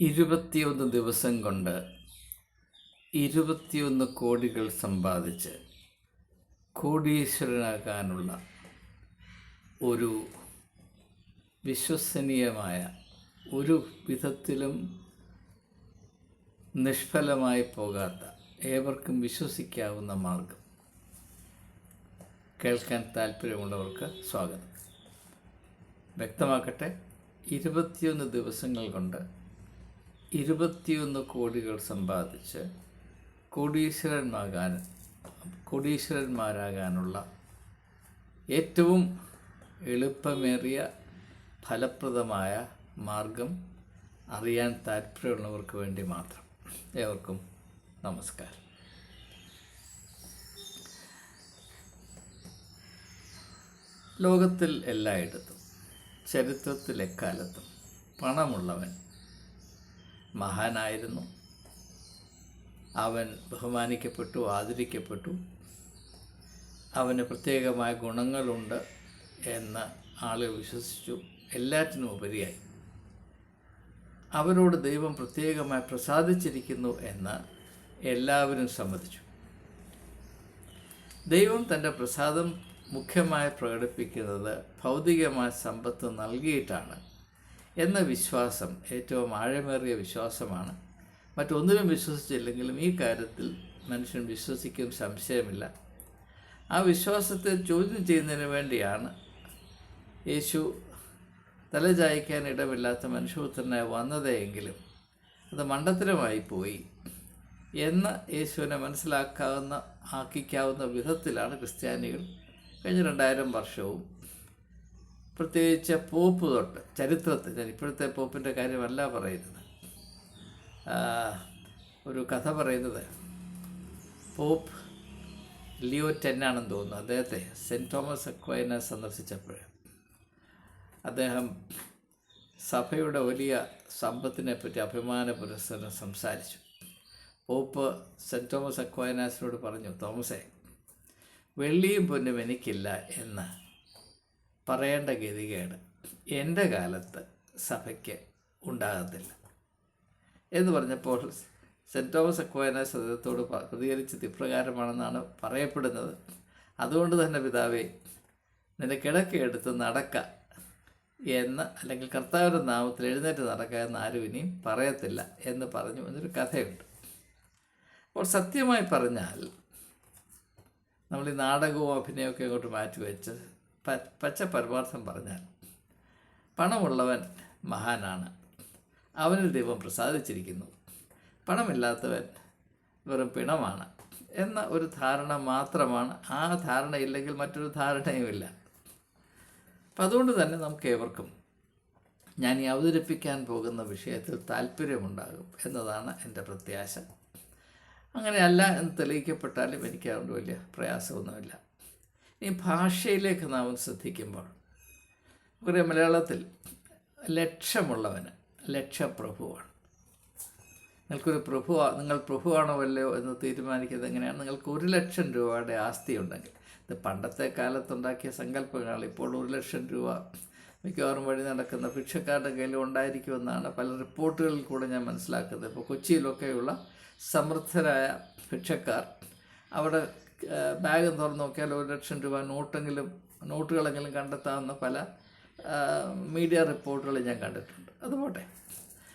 ഇരുപത്തിയൊന്ന് ദിവസം കൊണ്ട് ഇരുപത്തിയൊന്ന് കോടികൾ സമ്പാദിച്ച് കോടീശ്വരനാകാനുള്ള ഒരു വിശ്വസനീയമായ ഒരു വിധത്തിലും നിഷ്ഫലമായി പോകാത്ത ഏവർക്കും വിശ്വസിക്കാവുന്ന മാർഗം. കേൾക്കാൻ താല്പര്യമുള്ളവർക്ക് സ്വാഗതം. വ്യക്തമാക്കട്ടെ ഇരുപത്തിയൊന്ന് ദിവസങ്ങൾ കൊണ്ട് ഇരുപത്തിയൊന്ന് കോടികൾ സമ്പാദിച്ച് കോടീശ്വരന്മാകാൻ കോടീശ്വരന്മാരാകാനുള്ള ഏറ്റവും എളുപ്പമേറിയ ഫലപ്രദമായ മാർഗം അറിയാൻ താല്പര്യമുള്ളവർക്ക് വേണ്ടി മാത്രം. ഏവർക്കും നമസ്കാരം. ലോകത്തിൽ എല്ലായിടത്തും ചരിത്രത്തിൽ എക്കാലത്തും പണമുള്ളവൻ മഹാനായിരുന്നു. അവൻ ബഹുമാനിക്കപ്പെട്ടു ആദരിക്കപ്പെട്ടു. അവന് പ്രത്യേകമായ ഗുണങ്ങളുണ്ട് എന്ന് ആളുകൾ വിശ്വസിച്ചു. എല്ലാറ്റിനും ഉപരിയായി. അവരോട് ദൈവം പ്രത്യേകമായി പ്രസാദിച്ചിരിക്കുന്നു എന്ന് എല്ലാവരും സമ്മതിച്ചു. ദൈവം തന്റെ പ്രസാദം മുഖ്യമായി പ്രകടിപ്പിക്കുന്നത് ഭൗതികമായ സമ്പത്ത് നൽകിയിട്ടാണ്. എന്ന വിശ്വാസം ഏറ്റവും ആഴമേറിയ വിശ്വാസമാണ്. മറ്റൊന്നിലും വിശ്വസിച്ചില്ലെങ്കിലും ഈ കാര്യത്തിൽ മനുഷ്യൻ വിശ്വസിക്കും സംശയമില്ല. ആ വിശ്വാസത്തെ ചോദ്യം ചെയ്യുന്നതിന് വേണ്ടിയാണ് യേശു തലചായ്ക്കാൻ ഇടമില്ലാത്ത മനുഷ്യപുത്രനായി വന്നതെങ്കിലും അത് മണ്ടത്തരമായി പോയി എന്ന് യേശുവിനെ മനസ്സിലാക്കാവുന്ന ആക്കിക്കാവുന്ന വിധത്തിലാണ് ക്രിസ്ത്യാനികൾ കഴിഞ്ഞ രണ്ടായിരം വർഷവും പ്രത്യേകിച്ച് പോപ്പ് തൊട്ട് ചരിത്രത്തിൽ ഞാൻ ഇപ്പോഴത്തെ പോപ്പിന്റെ കാര്യമല്ല പറയുന്നത്. ഒരു കഥ പറയുന്നത് പോപ്പ് ലിയോ ടെന്നാണെന്ന് തോന്നുന്നു. അദ്ദേഹത്തെ സെന്റ് തോമസ് അക്വൈനെ സന്ദർശിച്ചപ്പോൾ അദ്ദേഹം സഭയുടെ വലിയ സമ്പത്തിനെ പറ്റി അഭിമാന പുരസ്സരം സംസാരിച്ചു. പോപ്പ് സെന്റ് തോമസ് അക്വൈനാസിനോട് പറഞ്ഞു തോമസേ വെള്ളിയും പൊന്നും എനിക്കില്ല എന്ന് പറയേണ്ട ഗതികേട് എന്റെ കാലത്ത് സഭയ്ക്ക് ഉണ്ടാകത്തില്ല. എന്ന് പറഞ്ഞപ്പോൾ സെന്റ് തോമസ് അക്വാന അദ്ദേഹത്തോട് പ്രതികരിച്ചത് ഇപ്രകാരമാണെന്നാണ് പറയപ്പെടുന്നത്. അതുകൊണ്ട് തന്നെ പിതാവേ നിന്റെ കിടക്ക എടുത്ത് നടക്ക എന്ന് അല്ലെങ്കിൽ കർത്താവിന്റെ നാമത്തിൽ എഴുന്നേറ്റ് നടക്കുക എന്ന് ആരും ഇനിയും പറയത്തില്ല എന്ന് പറഞ്ഞു എന്നൊരു കഥയുണ്ട്. അപ്പോൾ സത്യമായി പറഞ്ഞാൽ നമ്മൾ ഈ നാടകവും അഭിനയമൊക്കെ മാറ്റി മാറ്റിവെച്ച് പച്ച പരമാർത്ഥം പറഞ്ഞാൽ പണമുള്ളവൻ മഹാനാണ്. അവനിൽ ദൈവം പ്രസാദിച്ചിരിക്കുന്നു. പണമില്ലാത്തവൻ വെറും പിണമാണ് എന്ന ഒരു ധാരണ മാത്രമാണ്. ആ ധാരണ ഇല്ലെങ്കിൽ മറ്റൊരു ധാരണയുമില്ല അപ്പം അതുകൊണ്ട് തന്നെ നമുക്ക് ഏവർക്കും ഞാൻ ഈ അവതരിപ്പിക്കാൻ പോകുന്ന വിഷയത്തിൽ താല്പര്യമുണ്ടാകും എന്നതാണ് എന്റെ പ്രത്യാശ. അങ്ങനെയല്ല എന്ന് തെളിയിക്കപ്പെട്ടാലും എനിക്ക് അതുകൊണ്ട് വലിയ പ്രയാസമൊന്നുമില്ല. ഈ ഭാഷയിലേക്ക് നാം ശ്രദ്ധിക്കുമ്പോൾ ഒരു മലയാളത്തിൽ ലക്ഷ്യമുള്ളവന് ലക്ഷപ്രഭുവാണ്. നിങ്ങൾക്കൊരു പ്രഭു നിങ്ങൾ പ്രഭുവാണോ അല്ലയോ എന്ന് തീരുമാനിക്കുന്നത് എങ്ങനെയാണ്? നിങ്ങൾക്ക് ഒരു ലക്ഷം രൂപയുടെ ആസ്തി ഉണ്ടെങ്കിൽ. ഇത് പണ്ടത്തെ കാലത്തുണ്ടാക്കിയ സങ്കല്പങ്ങളാണ്. ഇപ്പോൾ ഒരു ലക്ഷം രൂപ മിക്കവാറും വഴി നടക്കുന്ന ഭിക്ഷക്കാരുടെ കയ്യിൽ ഉണ്ടായിരിക്കുമെന്നാണ് പല റിപ്പോർട്ടുകളിൽ കൂടെ ഞാൻ മനസ്സിലാക്കുന്നത്. ഇപ്പോൾ കൊച്ചിയിലൊക്കെയുള്ള സമൃദ്ധരായ ഭിക്ഷക്കാർ അവിടെ ബാഗ് തുറന്ന് നോക്കിയാൽ ഒരു ലക്ഷം രൂപ നോട്ടെങ്കിലും നോട്ടുകളെങ്കിലും കണ്ടെത്താവുന്ന പല മീഡിയ റിപ്പോർട്ടുകൾ ഞാൻ കണ്ടിട്ടുണ്ട്. അതുപോട്ടെ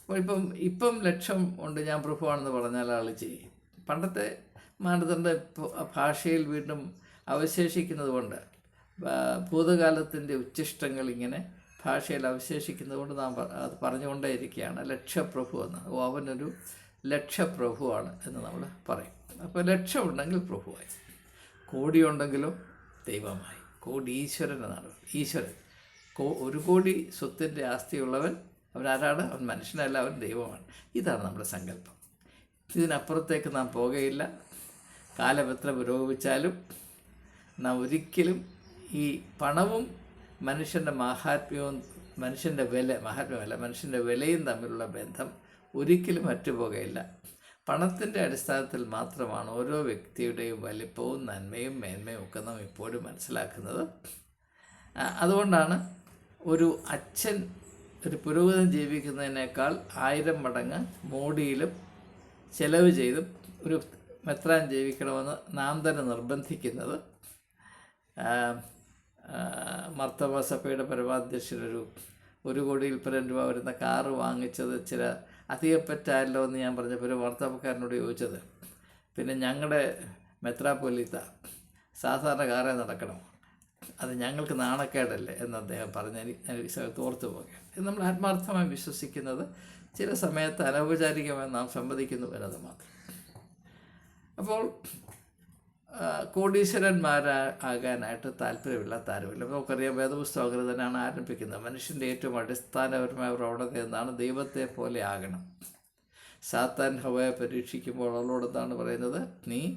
അപ്പോൾ ഇപ്പം ഇപ്പം ലക്ഷം ഉണ്ട് ഞാൻ പ്രഭുവാണെന്ന് പറഞ്ഞാൽ ആൾ ചെയ്യും. പണ്ടത്തെ മാനദണ്ഡ ഭാഷയിൽ വീണ്ടും അവശേഷിക്കുന്നത് കൊണ്ട് ഭൂതകാലത്തിന്റെ ഉച്ഛിഷ്ടങ്ങൾ ഇങ്ങനെ ഭാഷയിൽ അവശേഷിക്കുന്നത് കൊണ്ട് നാം അത് പറഞ്ഞുകൊണ്ടേ ഇരിക്കുകയാണ് ലക്ഷപ്രഭു എന്ന്. അവനൊരു ലക്ഷപ്രഭുവാണ് എന്ന് നമ്മൾ പറയും. അപ്പോൾ ലക്ഷമുണ്ടെങ്കിൽ പ്രഭുവായി. കോടിയുണ്ടെങ്കിലും ദൈവമായി. കോടി ഈശ്വരൻ എന്നാണ് ഈശ്വരൻ. കോ ഒരു കോടി സ്വത്തിന്റെ ആസ്തിയുള്ളവൻ അവൻ ആരാണ് അവൻ മനുഷ്യനല്ല അവൻ ദൈവമാണ്. ഇതാണ് നമ്മുടെ സങ്കല്പം. ഇതിനപ്പുറത്തേക്ക് നാം പോകുകയില്ല കാലം എത്ര പുരോഗമിച്ചാലും നാം ഒരിക്കലും ഈ പണവും മനുഷ്യന്റെ മാഹാത്മ്യവും മനുഷ്യന്റെ വില മഹാത്മ്യമല്ല മനുഷ്യന്റെ വിലയും തമ്മിലുള്ള ബന്ധം ഒരിക്കലും അറ്റുപോകുകയില്ല പണത്തിന്റെ അടിസ്ഥാനത്തിൽ മാത്രമാണ് ഓരോ വ്യക്തിയുടെയും വലിപ്പവും നന്മയും മേന്മയും ഒക്കെ നാം ഇപ്പോഴും മനസ്സിലാക്കുന്നത്. അതുകൊണ്ടാണ് ഒരു അച്ഛൻ ഒരു പുരോഗതി ജീവിക്കുന്നതിനേക്കാൾ ആയിരം മടങ്ങ് മോടിയിലും ചെലവ് ചെയ്തും ഒരു മെത്രാൻ ജീവിക്കണമെന്ന് നാം തന്നെ നിർബന്ധിക്കുന്നത്. മർത്തവ സഭയുടെ പരമാധ്യക്ഷനൊരു ഒരു കോടിയിൽ പരം രൂപ വരുന്ന കാറ് വാങ്ങിച്ചത് ചില അധികപ്പറ്റായല്ലോ എന്ന് ഞാൻ പറഞ്ഞപ്പോൾ ഒരു വാർത്താപ്പക്കാരനോട് ചോദിച്ചത് പിന്നെ ഞങ്ങളുടെ മെത്രാപ്പൊലീത്ത സാധാരണ കാറേ നടക്കണം. അത് ഞങ്ങൾക്ക് നാണക്കേടല്ലേ? എന്ന് അദ്ദേഹം പറഞ്ഞ് പോകുകയാണ് ഇത് നമ്മൾ ആത്മാർത്ഥമായി വിശ്വസിക്കുന്നത് ചില സമയത്ത് അനൗപചാരികമായി നാം സംവദിക്കുന്നു എന്നത് മാത്രം. അപ്പോൾ കോടീശ്വരന്മാരാ ആകാനായിട്ട് താല്പര്യമില്ലാത്ത ആരുമില്ല നമുക്കറിയാം വേദപുസ്തകം തന്നെയാണ് ആരംഭിക്കുന്നത്. മനുഷ്യന്റെ ഏറ്റവും അടിസ്ഥാനപരമായ പ്രവണത എന്താണ് ദൈവത്തെ പോലെ ആകണം. സാത്താൻ ഹവയെ പരീക്ഷിക്കുമ്പോൾ അവളോട് എന്താണ് പറയുന്നത്? നീ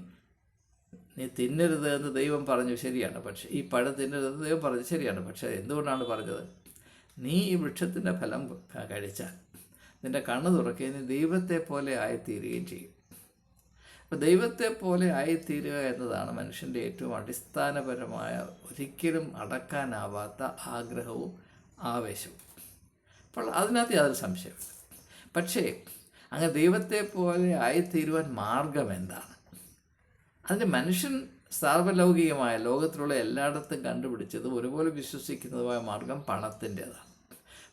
നീ തിന്നരുത് എന്ന് ദൈവം പറഞ്ഞു ശരിയാണ്. പക്ഷേ ഈ പഴം തിന്നരുത് എന്ന് ദൈവം പറഞ്ഞു ശരിയാണ്. പക്ഷേ എന്തുകൊണ്ടാണ് പറഞ്ഞത്? നീ ഈ വൃക്ഷത്തിന്റെ ഫലം കഴിച്ചാൽ നിന്റെ കണ്ണ് തുറക്കുകയും ദൈവത്തെ പോലെ ആയിത്തീരുകയും ചെയ്യും. അപ്പോൾ ദൈവത്തെ പോലെ ആയിത്തീരുക എന്നതാണ് മനുഷ്യന്റെ ഏറ്റവും അടിസ്ഥാനപരമായ ഒരിക്കലും അടക്കാനാവാത്ത ആഗ്രഹവും ആവേശവും. അപ്പോൾ അതിനകത്ത് യാതൊരു സംശയമില്ല പക്ഷേ അങ്ങ് ദൈവത്തെ പോലെ ആയിത്തീരുവാൻ മാർഗം എന്താണ്? അതിന് മനുഷ്യൻ സാർവലൗകികമായ ലോകത്തിലുള്ള എല്ലായിടത്തും കണ്ടുപിടിച്ചതും ഒരുപോലെ വിശ്വസിക്കുന്നതുമായ മാർഗം പണത്തിന്റേതാണ്.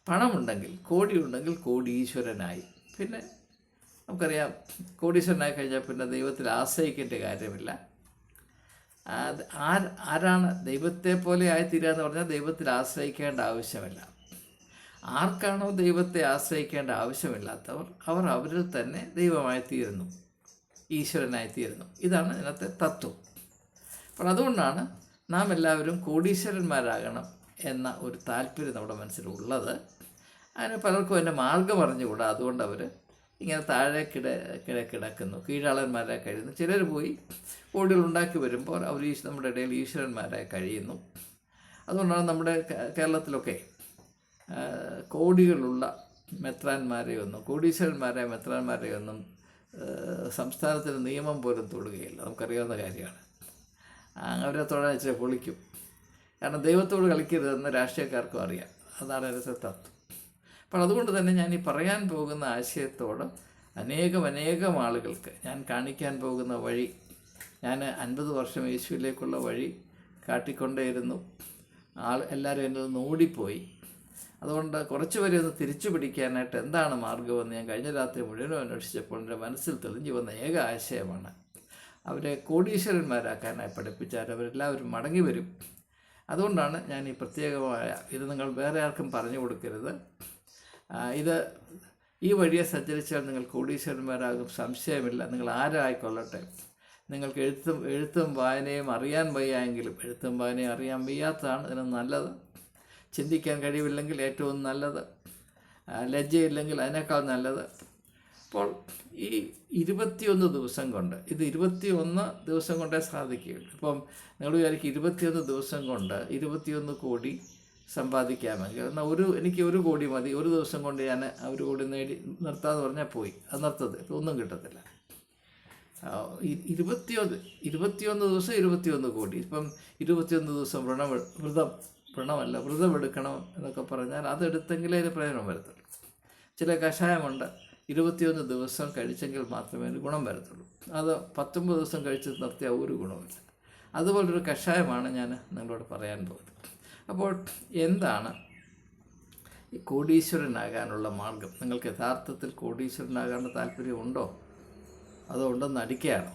പണമുണ്ടെങ്കിൽ കോടിയുണ്ടെങ്കിൽ കോടീശ്വരനായി. പിന്നെ നമുക്കറിയാം കോടീശ്വരനായി കഴിഞ്ഞാൽ പിന്നെ ദൈവത്തിൽ ആശ്രയിക്കേണ്ട കാര്യമില്ല. ആര് ആരാണ് ദൈവത്തെ പോലെ ആയിത്തീരുക എന്ന് പറഞ്ഞാൽ ദൈവത്തിൽ ആശ്രയിക്കേണ്ട ആവശ്യമില്ല. ആർക്കാണോ ദൈവത്തെ ആശ്രയിക്കേണ്ട ആവശ്യമില്ലാത്തവർ അവർ അവരിൽ തന്നെ ദൈവമായി തീരുന്നു ഈശ്വരനായി തീരുന്നു ഇതാണ് ഇതിനകത്തെ തത്വം. അപ്പോൾ അതുകൊണ്ടാണ് നാം എല്ലാവരും കോടീശ്വരന്മാരാകണം എന്ന ഒരു താല്പര്യം നമ്മുടെ മനസ്സിലുള്ളത്. അതിന് പലർക്കും എന്റെ മാർഗം അറിഞ്ഞുകൂടാ അതുകൊണ്ട് അവർ ഇങ്ങനെ താഴെ കിട കിട കിടക്കുന്നു. കീഴാളന്മാരെ കഴിയുന്നു. ചിലർ പോയി ഓടികൾ ഉണ്ടാക്കി വരുമ്പോൾ അവർ ഈ നമ്മുടെ ഇടയിൽ ഈശ്വരന്മാരെ കഴിയുന്നു. അതുകൊണ്ടാണ് നമ്മുടെ കേരളത്തിലൊക്കെ കോടികളുള്ള കോടികളുള്ള മെത്രാന്മാരെയൊന്നും കോടീശ്വരന്മാരെ മെത്രാന്മാരെയൊന്നും ഒന്നും സംസ്ഥാനത്തിന് നിയമം പോലും തൊടുകയില്ല. നമുക്കറിയാവുന്ന കാര്യമാണ്. അവരെ ഇച്ചിരി പൊളിക്കും. കാരണം ദൈവത്തോട് കളിക്കരുതെന്ന് രാഷ്ട്രീയക്കാർക്കും അറിയാം. അതാണ് അതിന്റെ തത്വം. അപ്പോൾ അതുകൊണ്ട് തന്നെ ഞാൻ ഈ പറയാൻ പോകുന്ന ആശയത്തോട് അനേകം അനേകം ആളുകൾക്ക് ഞാൻ കാണിക്കാൻ പോകുന്ന വഴി ഞാൻ അൻപത് വർഷം യേശുവിലേക്കുള്ള വഴി കാട്ടിക്കൊണ്ടേയിരുന്നു. ആൾ എല്ലാവരും എന്നിൽ നിന്ന് ഓടിപ്പോയി. അതുകൊണ്ട് കുറച്ച് പേരെ ഒന്ന് തിരിച്ചു പിടിക്കാനായിട്ട് എന്താണ് മാർഗമെന്ന് ഞാൻ കഴിഞ്ഞ രാത്രി മുഴുവനും അന്വേഷിച്ചപ്പോൾ എന്റെ മനസ്സിൽ തെളിഞ്ഞു വന്ന ഏക ആശയമാണ്. അവരെ കോടീശ്വരന്മാരാക്കാനായി പഠിപ്പിച്ചാൽ അവരെല്ലാവരും മടങ്ങി വരും. അതുകൊണ്ടാണ് ഞാൻ ഈ പ്രത്യേകമായ ഇത് നിങ്ങൾ വേറെ ആർക്കും പറഞ്ഞു കൊടുക്കരുത്. ഇത് ഈ വഴിയെ സഞ്ചരിച്ചാൽ നിങ്ങൾ കോടീശ്വരന്മാരാകും. സംശയമില്ല. നിങ്ങൾ ആരായിക്കൊള്ളട്ടെ? നിങ്ങൾക്ക് എഴുത്തും എഴുത്തും വായനയും അറിയാൻ വയ്യായെങ്കിലും എഴുത്തും വായനയും അറിയാൻ വയ്യാത്തതാണ് ഇതിന് നല്ലത്. ചിന്തിക്കാൻ കഴിവില്ലെങ്കിൽ ഏറ്റവും നല്ലത്. ലജ്ജയില്ലെങ്കിൽ അതിനേക്കാൾ നല്ലത്. അപ്പോൾ ഈ ഇരുപത്തിയൊന്ന് ദിവസം കൊണ്ട് ഇത് ഇരുപത്തിയൊന്ന് ദിവസം കൊണ്ടേ സാധിക്കുകയുള്ളൂ. ഇപ്പം നിങ്ങൾ വിചാരിക്കും ഇരുപത്തിയൊന്ന് ദിവസം കൊണ്ട് ഇരുപത്തിയൊന്ന് കോടി സമ്പാദിക്കാമെങ്കിൽ എന്നാൽ ഒരു എനിക്ക് ഒരു കോടി മതി ഒരു ദിവസം കൊണ്ട് ഞാൻ ഒരു കോടി നേടി നിർത്താമെന്ന് പറഞ്ഞാൽ പോയി. അത് നിർത്തത് ഒന്നും കിട്ടത്തില്ല. ഇരുപത്തിയൊന്ന് ഇരുപത്തിയൊന്ന് ദിവസം ഇരുപത്തിയൊന്ന് കോടി. ഇപ്പം ഇരുപത്തിയൊന്ന് ദിവസം വ്രണം വ്രതം വ്രണമല്ല വ്രതം എടുക്കണം എന്നൊക്കെ പറഞ്ഞാൽ അതെടുത്തെങ്കിലേ അതിന് പ്രയോജനം വരത്തുള്ളൂ. ചില കഷായമുണ്ട്. ഇരുപത്തിയൊന്ന് ദിവസം കഴിച്ചെങ്കിൽ മാത്രമേ അതിന് ഗുണം വരത്തുള്ളൂ. അത് പത്തൊമ്പത് ദിവസം കഴിച്ച് നിർത്തിയാൽ ഒരു ഗുണമില്ല അതുപോലൊരു കഷായമാണ് ഞാൻ നിങ്ങളോട് പറയാൻ പോകുന്നത്. അപ്പോൾ എന്താണ് ഈ കോടീശ്വരനാകാനുള്ള മാർഗം? നിങ്ങൾക്ക് യഥാർത്ഥത്തിൽ കോടീശ്വരനാകാനുള്ള താല്പര്യമുണ്ടോ അതോ ഉണ്ടെന്ന് അടിക്കുകയാണോ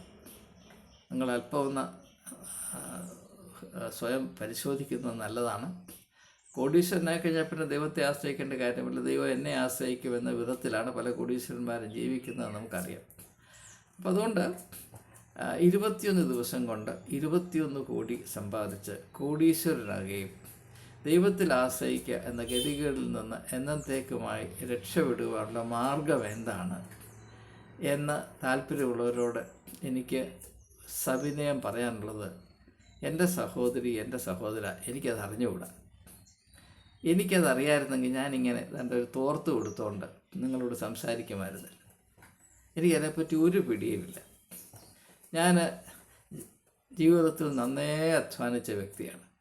നിങ്ങൾ അല്പം ഒന്ന് സ്വയം പരിശോധിക്കുന്നത് നല്ലതാണ്. കോടീശ്വരനായി കഴിഞ്ഞാൽ പിന്നെ ദൈവത്തെ ആശ്രയിക്കേണ്ട കാര്യമില്ല. ദൈവം എന്നെ ആശ്രയിക്കുമെന്ന വിധത്തിലാണ് പല കോടീശ്വരന്മാരും ജീവിക്കുന്നത് നമുക്കറിയാം. അപ്പം അതുകൊണ്ട് ഇരുപത്തിയൊന്ന് ദിവസം കൊണ്ട് ഇരുപത്തിയൊന്ന് കോടി സമ്പാദിച്ച് കോടീശ്വരനാകുകയും ദൈവത്തിൽ ആശ്രയിക്കുക എന്ന ഗതികളിൽ നിന്ന് എന്നത്തേക്കുമായി രക്ഷപ്പെടുവാനുള്ള മാർഗം എന്താണ്? എന്ന് താല്പര്യമുള്ളവരോട് എനിക്ക് സവിനയം പറയാനുള്ളത് എന്റെ സഹോദരി എന്റെ സഹോദര എനിക്കത് അറിഞ്ഞുകൂടാ. എനിക്കത് അറിയാമായിരുന്നെങ്കിൽ ഞാനിങ്ങനെ എന്റെ ഒരു തോർത്ത് കൊടുത്തോണ്ട് നിങ്ങളോട് സംസാരിക്കുമായിരുന്നു. എനിക്കതിനെപ്പറ്റി ഒരു പിടിയുമില്ല. ഞാൻ ജീവിതത്തിൽ നന്നേ അധ്വാനിച്ച വ്യക്തിയാണ്.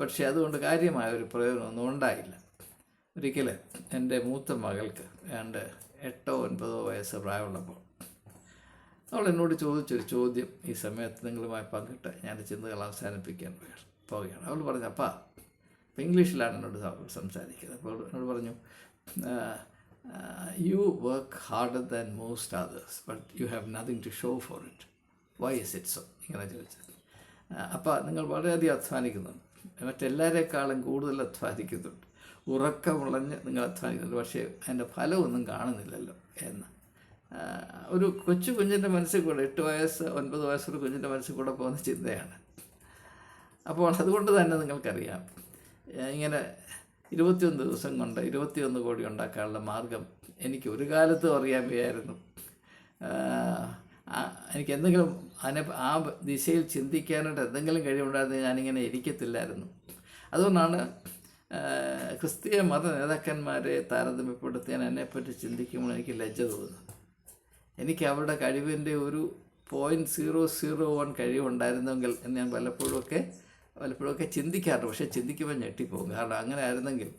പക്ഷേ അതുകൊണ്ട് കാര്യമായ ഒരു പ്രയോജനമൊന്നും ഉണ്ടായില്ല. ഒരിക്കൽ എന്റെ മൂത്ത മകൾക്ക് ഏണ്ട് എട്ടോ ഒൻപതോ വയസ്സ് പ്രായമുള്ളപ്പോൾ അവൾ എന്നോട് ചോദിച്ചൊരു ചോദ്യം ഈ സമയത്ത് നിങ്ങളുമായി പങ്കിട്ട് ഞാൻ ചിന്തകൾ അവസാനിപ്പിക്കാൻ പോവുകയാണ്. അവൾ പറഞ്ഞു അപ്പാ ഇപ്പം ഇംഗ്ലീഷിലാണ് എന്നോട് സംസാരിക്കുന്നത്. അപ്പോൾ എന്നോട് പറഞ്ഞു you work harder than most others but you have nothing to show for it why is it so ഇങ്ങനെ ചോദിച്ചത് അപ്പോൾ നിങ്ങൾ വളരെയധികം അധ്വാനിക്കുന്നുണ്ട്. മറ്റെല്ലാവരെക്കാളും കൂടുതൽ അധ്വാനിക്കുന്നുണ്ട്. ഉറക്കമുളഞ്ഞ് നിങ്ങൾ അധ്വാനിക്കുന്നുണ്ട്. പക്ഷേ അതിന്റെ ഫലമൊന്നും കാണുന്നില്ലല്ലോ എന്ന്. ഒരു കൊച്ചു കുഞ്ഞിന്റെ മനസ്സിൽ കൂടെ എട്ട് വയസ്സ് ഒൻപത് വയസ്സൊരു കുഞ്ഞിന്റെ മനസ്സിൽ കൂടെ പോകുന്ന ചിന്തയാണ്. അപ്പോൾ അതുകൊണ്ട് തന്നെ നിങ്ങൾക്കറിയാം ഇങ്ങനെ ഇരുപത്തിയൊന്ന് ദിവസം കൊണ്ട് ഇരുപത്തിയൊന്ന് കോടി ഉണ്ടാക്കാനുള്ള മാർഗം എനിക്ക് ഒരു കാലത്തും അറിയാൻ വയ്യായിരുന്നു എനിക്ക് എന്തെങ്കിലും അതിനെ ആ ദിശയിൽ ചിന്തിക്കാനായിട്ട് എന്തെങ്കിലും കഴിവുണ്ടായിരുന്നു ഞാനിങ്ങനെ ഇരിക്കത്തില്ലായിരുന്നു. അതുകൊണ്ടാണ് ക്രിസ്തീയ മത നേതാക്കന്മാരെ താരതമ്യപ്പെടുത്തിയാൻ എന്നെപ്പറ്റി ചിന്തിക്കുമ്പോൾ എനിക്ക് ലജ്ജ തോന്നുന്നു. എനിക്ക് അവരുടെ കഴിവിന്റെ ഒരു പോയിന്റ് സീറോ സീറോ വൺ കഴിവുണ്ടായിരുന്നെങ്കിൽ എന്ന് ഞാൻ പലപ്പോഴുമൊക്കെ പലപ്പോഴുമൊക്കെ ചിന്തിക്കാറുണ്ട്. പക്ഷേ ചിന്തിക്കുമ്പോൾ ഞെട്ടിപ്പോകും. കാരണം അങ്ങനെ ആയിരുന്നെങ്കിൽ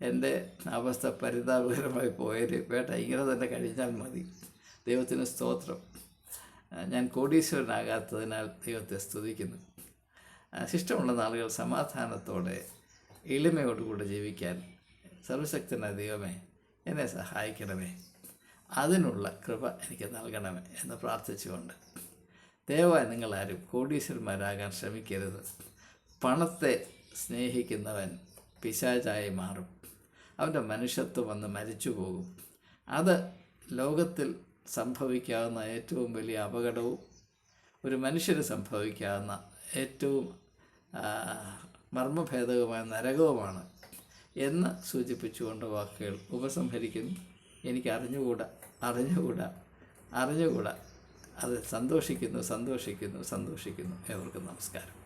എന്റെ അവസ്ഥ പരിതാപകരമായി പോയത് വേട്ട ഇങ്ങനെ തന്നെ കഴിഞ്ഞാൽ മതി. ദൈവത്തിന് സ്തോത്രം. ഞാൻ കോടീശ്വരനാകാത്തതിനാൽ ദൈവത്തെ സ്തുതിക്കുന്നു. ശിഷ്ടമുള്ള നാളുകൾ സമാധാനത്തോടെ എളിമയോടുകൂടെ ജീവിക്കാൻ സർവശക്തനായ ദൈവമേ എന്നെ സഹായിക്കണമേ. അതിനുള്ള കൃപ എനിക്ക് നൽകണമേ എന്ന് പ്രാർത്ഥിച്ചുകൊണ്ട് ദയവായി നിങ്ങളാരും കോടീശ്വരന്മാരാകാൻ ശ്രമിക്കരുത്. പണത്തെ സ്നേഹിക്കുന്നവൻ പിശാചായി മാറും. അവന്റെ മനുഷ്യത്വം വന്ന് മരിച്ചു പോകും അത് ലോകത്തിൽ സംഭവിക്കാവുന്ന ഏറ്റവും വലിയ അപകടവും ഒരു മനുഷ്യന് സംഭവിക്കാവുന്ന ഏറ്റവും മർമ്മഭേദകമായ നരകവുമാണ് എന്ന് സൂചിപ്പിച്ചുകൊണ്ട് വാക്കുകൾ ഉപസംഹരിക്കുന്നു. എനിക്ക് അറിഞ്ഞുകൂടാ അറിഞ്ഞുകൂടാ അറിഞ്ഞുകൂടാ. അത് സന്തോഷിക്കുന്നു സന്തോഷിക്കുന്നു സന്തോഷിക്കുന്നു. ഏവർക്കും നമസ്കാരം.